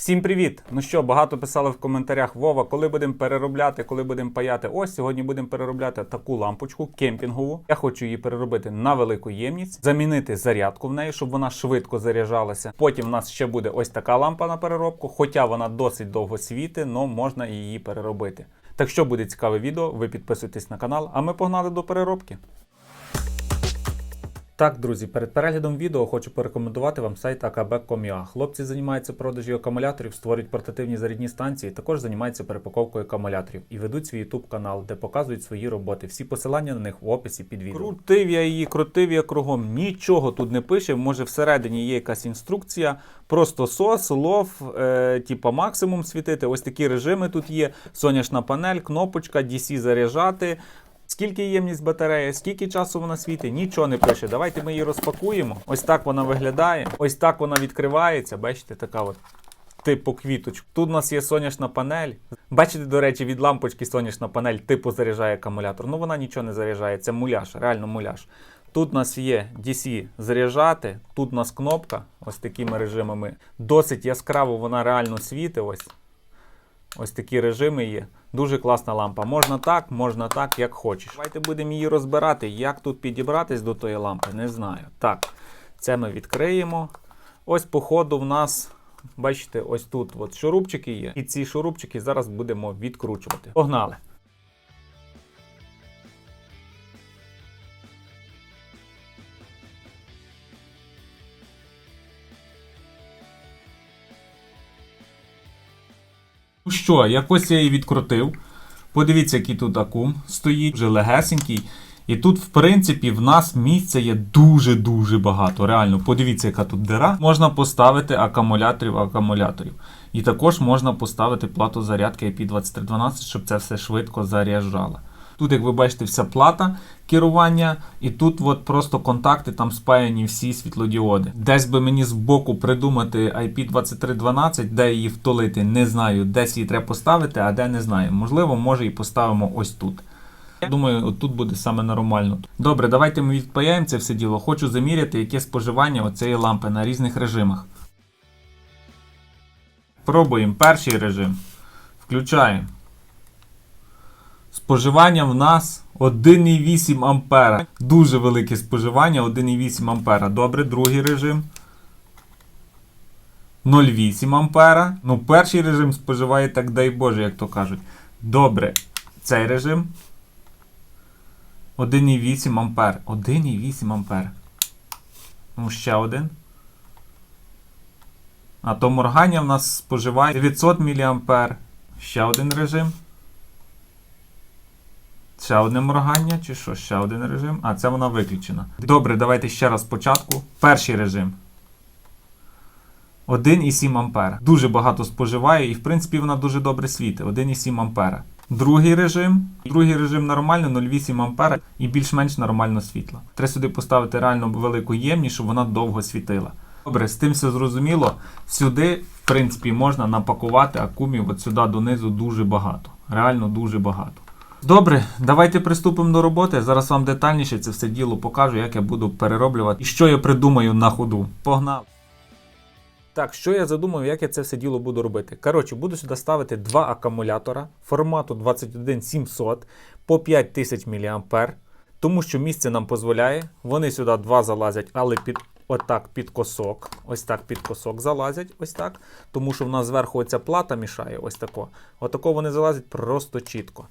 Всім привіт! Ну що, багато писали в коментарях Вова, коли будемо переробляти, коли будемо паяти. Ось сьогодні будемо переробляти таку лампочку кемпінгову. Я хочу її переробити на велику ємність, замінити зарядку в неї, щоб вона швидко заряджалася. Потім в нас ще буде ось така лампа на переробку, хоча вона досить довго світить, але можна її переробити. Так що буде цікаве відео, ви підписуйтесь на канал, а ми погнали до переробки. Так, друзі, перед переглядом відео хочу порекомендувати вам сайт akb.com.ua. Хлопці займаються продажі акумуляторів, створюють портативні зарядні станції, також займаються перепаковкою акумуляторів і ведуть свій YouTube канал, де показують свої роботи. Всі посилання на них в описі під відео. Крутив я її, крутив я кругом. Нічого тут не пише. Може всередині є якась інструкція. Просто сос, лов, е, типа максимум світити. Ось такі режими тут є. Сонячна панель, кнопочка, DC заряджати. Скільки ємність батареї, скільки часу вона світить, нічого не пише. Давайте ми її розпакуємо. Ось так вона виглядає. Ось так вона відкривається. Бачите, така от типу квіточку. Тут у нас є сонячна панель. Бачите, до речі, від лампочки сонячна панель типу заряджає акумулятор. Ну вона нічого не заряджає, це муляж, реально муляж. Тут у нас є DC заряджати, тут у нас кнопка ось такими режимами. Досить яскраво вона реально світить. Ось. Ось такі режими є. Дуже класна лампа. Можна так, можна так, як хочеш. Давайте будемо її розбирати. Як тут підібратись до тої лампи, не знаю. Так, це ми відкриємо. Ось, по ходу, в нас, бачите, ось тут от шурупчики є. І ці шурупчики зараз будемо відкручувати. Погнали! Що, якось я її відкрутив. Подивіться, який тут акум стоїть, вже легесенький. І тут, в принципі, в нас місця є дуже-дуже багато. Реально, подивіться, яка тут дира. Можна поставити акумуляторів акумуляторів. І також можна поставити плату зарядки IP2312, щоб це все швидко заряджало. Тут, як ви бачите, вся плата керування, і тут от просто контакти там спаяні всі світлодіоди. Десь би мені збоку придумати IP2312, де її втулити, не знаю. Десь її треба поставити, а де не знаю. Можливо, може і поставимо ось тут. Я думаю, от тут буде саме нормально. Добре, давайте ми відпаяємо це все діло. Хочу заміряти, яке споживання оцієї лампи на різних режимах. Пробуємо перший режим. Включаємо. Споживання в нас 1,8 ампера. Дуже велике споживання 1,8 ампера. Добре, другий режим. 0,8 ампера. Ну, перший режим споживає, так дай Боже, як то кажуть. Добре, цей режим. 1,8 ампер. 1,8 ампер. Ну, ще один. А то моргання в нас споживає 900 мА. Ще один режим. Ще одне моргання, чи що? Ще один режим. А, це вона виключена. Добре, давайте ще раз спочатку. Перший режим. 1,7 ампера. Дуже багато споживає, і в принципі вона дуже добре світить. 1,7 ампера. Другий режим. Другий режим нормально, 0,8 ампера і більш-менш нормально світло. Треба сюди поставити реально велику ємність, щоб вона довго світила. Добре, з тим все зрозуміло. Сюди, в принципі, можна напакувати акумів от сюди донизу дуже багато. Реально дуже багато. Добре, давайте приступимо до роботи. Зараз вам детальніше це все діло покажу, як я буду перероблювати і що я придумаю на ходу. Погнали! Так, що я задумав, як я це все діло буду робити? Коротше, буду сюди ставити два акумулятора формату 21700 по 5000 мА, тому що місце нам дозволяє. Вони сюди два залазять, але під отак під косок. Ось так під косок залазять, ось так. Тому що в нас зверху оця плата мішає, ось тако. Отако вони залазять просто чітко.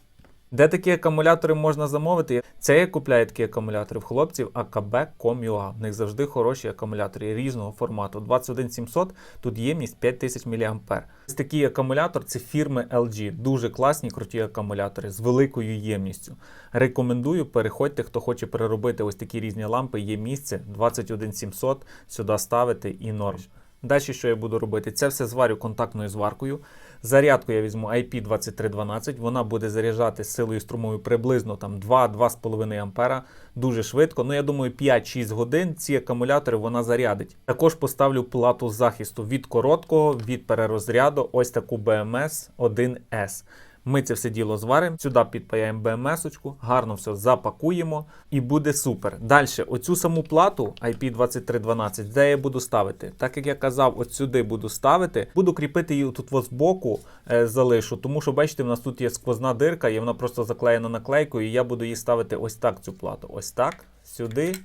Де такі акумулятори можна замовити? Це я купляю такі акумулятори в хлопців akb.com.ua. В них завжди хороші акумулятори різного формату. 21700, тут ємність 5000 мА. Такий акумулятор це фірми LG. Дуже класні, круті акумулятори з великою ємністю. Рекомендую, переходьте, хто хоче переробити ось такі різні лампи. Є місце 21700, сюди ставити і норм. Далі що я буду робити? Це все зварю контактною зваркою. Зарядку я візьму IP2312, вона буде заряджати силою струмовою приблизно там 2-2,5 ампера дуже швидко. Ну я думаю, 5-6 годин ці акумулятори вона зарядить. Також поставлю плату захисту від короткого, від перерозряду, ось таку BMS 1S. Ми це все діло зваримо, сюди підпаяємо БМС-очку, гарно все запакуємо і буде супер. Далі, оцю саму плату IP2312, де я буду ставити? Так як я казав, от сюди буду ставити, буду кріпити її тут ось збоку, е, залишу, тому що бачите, в нас тут є сквозна дирка, і вона просто заклеєна наклейкою, і я буду її ставити ось так, цю плату. Ось так, сюди.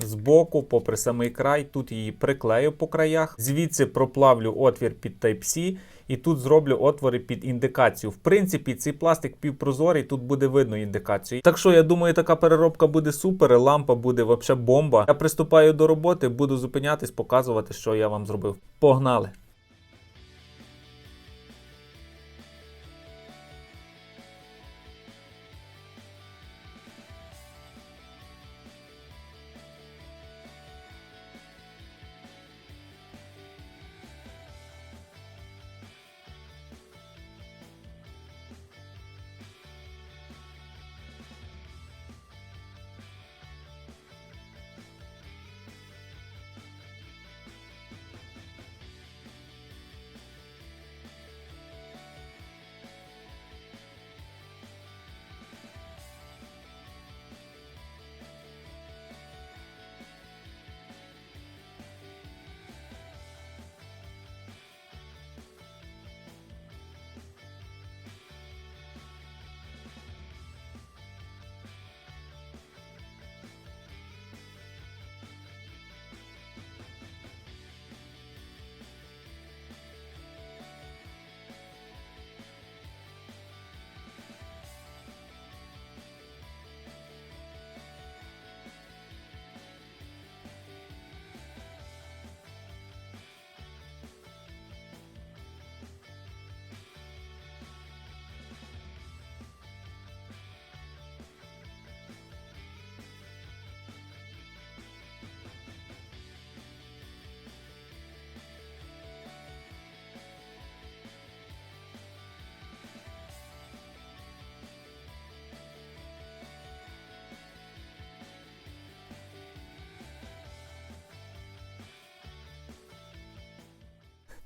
Збоку, попри самий край, тут її приклею по краях. Звідси проплавлю отвір під Type-C, і тут зроблю отвори під індикацію. В принципі, цей пластик півпрозорий, тут буде видно індикацію. Так що я думаю, така переробка буде супер, лампа буде взагалі бомба. Я приступаю до роботи, буду зупинятись, показувати, що я вам зробив. Погнали!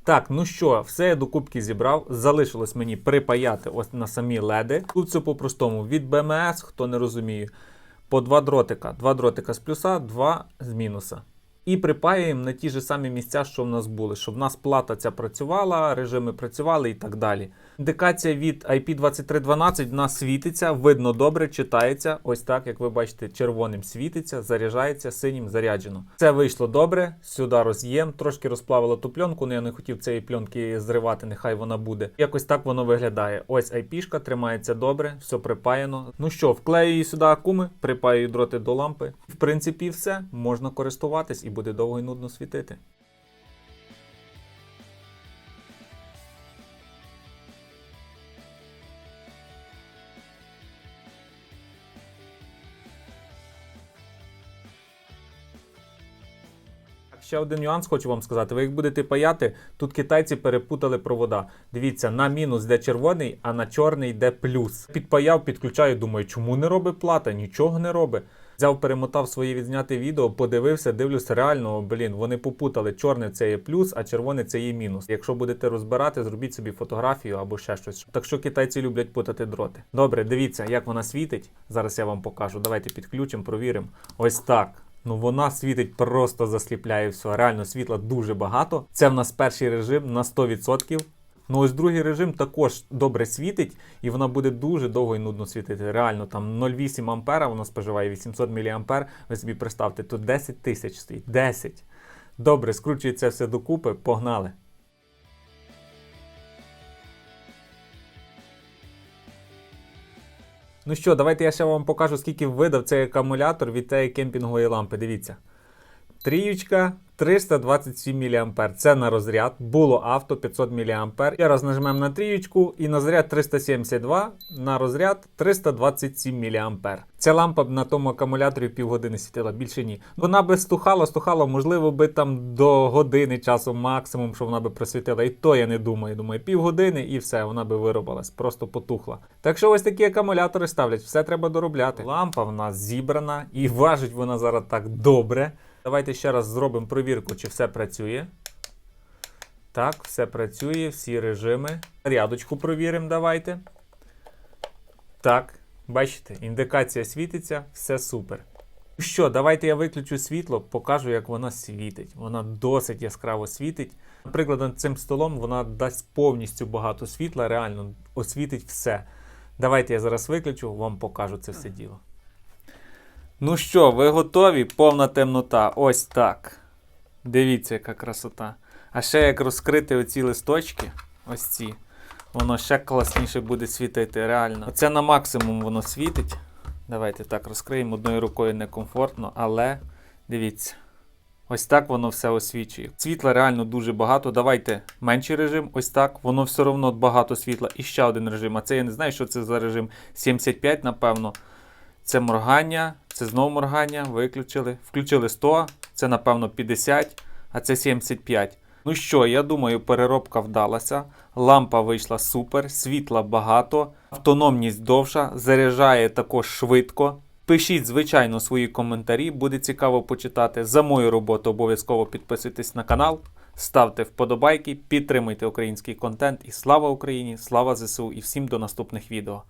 Так, ну що, все я до кубки зібрав. Залишилось мені припаяти ось на самі леди. Тут все по-простому. Від БМС, хто не розуміє, по два дротика. Два дротика з плюса, два з мінуса. І припаюємо на ті ж самі місця, що в нас були, щоб в нас плата ця працювала, режими працювали і так далі. Індикація від IP2312 в нас світиться, видно добре, читається. Ось так, як ви бачите, червоним світиться, заряджається, синім заряджено. Це вийшло добре. Сюди роз'єм, трошки розплавило ту пленку, але я не хотів цієї пленки зривати, нехай вона буде. Якось так воно виглядає. Ось IP-шка тримається добре, все припаяно. Ну що, вклею її сюди акуми, припаюю дроти до лампи. В принципі, все, можна користуватись і буде довго і нудно світити. Ще один нюанс хочу вам сказати. Ви як будете паяти, тут китайці перепутали провода. Дивіться, на мінус йде червоний, а на чорний йде плюс. Підпаяв, підключаю, думаю, чому не робить плата? Нічого не робить. Взяв, перемотав своє відзняте відео, подивився, дивлюсь, реально, блін, вони попутали. Чорне це є плюс, а червоне це є мінус. Якщо будете розбирати, зробіть собі фотографію або ще щось. Так що китайці люблять путати дроти. Добре, дивіться, як вона світить. Зараз я вам покажу. Давайте підключимо, провіримо. Ось так. Ну вона світить просто засліпляє все. Реально світла дуже багато. Це в нас перший режим на 100%. Ну ось другий режим також добре світить, і вона буде дуже довго і нудно світити. Реально, там 0,8 ампера вона споживає 800 мА. Ви собі представте, тут 10 тисяч стоїть. 10. Добре, скручується все докупи, погнали. Ну що, давайте я ще вам покажу, скільки видав цей акумулятор від цієї кемпінгової лампи. Дивіться. Тріючка 327 мА. Це на розряд. Було авто 500 мА. Ще раз нажмемо на тріючку і на заряд 372, на розряд 327 мА. Ця лампа б на тому акумуляторі півгодини світила, більше ні. Вона би стухала, стухала, можливо, би там до години часу максимум, що вона би просвітила. І то я не думаю. Думаю, півгодини і все, вона би виробилась, просто потухла. Так що ось такі акумулятори ставлять, все треба доробляти. Лампа в нас зібрана і важить вона зараз так добре. Давайте ще раз зробимо провірку, чи все працює. Так, все працює, всі режими. Рядочку провіримо, давайте. Так, бачите, індикація світиться, все супер. Що, давайте я виключу світло, покажу, як вона світить. Вона досить яскраво світить. Наприклад, над цим столом вона дасть повністю багато світла, реально освітить все. Давайте я зараз виключу, вам покажу це все діло. Ну що, ви готові? Повна темнота. Ось так. Дивіться, яка красота. А ще як розкрити оці листочки, ось ці, воно ще класніше буде світити, реально. Оце на максимум воно світить. Давайте так розкриємо. Одною рукою некомфортно, але дивіться. Ось так воно все освічує. Світла реально дуже багато. Давайте менший режим, ось так. Воно все одно багато світла. І ще один режим. А це я не знаю, що це за режим 75, напевно. Це моргання, це знову моргання. Виключили. Включили 100, це напевно 50, а це 75. Ну що, я думаю, переробка вдалася. Лампа вийшла супер, світла багато, автономність довша, заряджає також швидко. Пишіть, звичайно, свої коментарі, буде цікаво почитати. За мою роботу обов'язково підписуйтесь на канал, ставте вподобайки, підтримуйте український контент і слава Україні, слава ЗСУ і всім до наступних відео.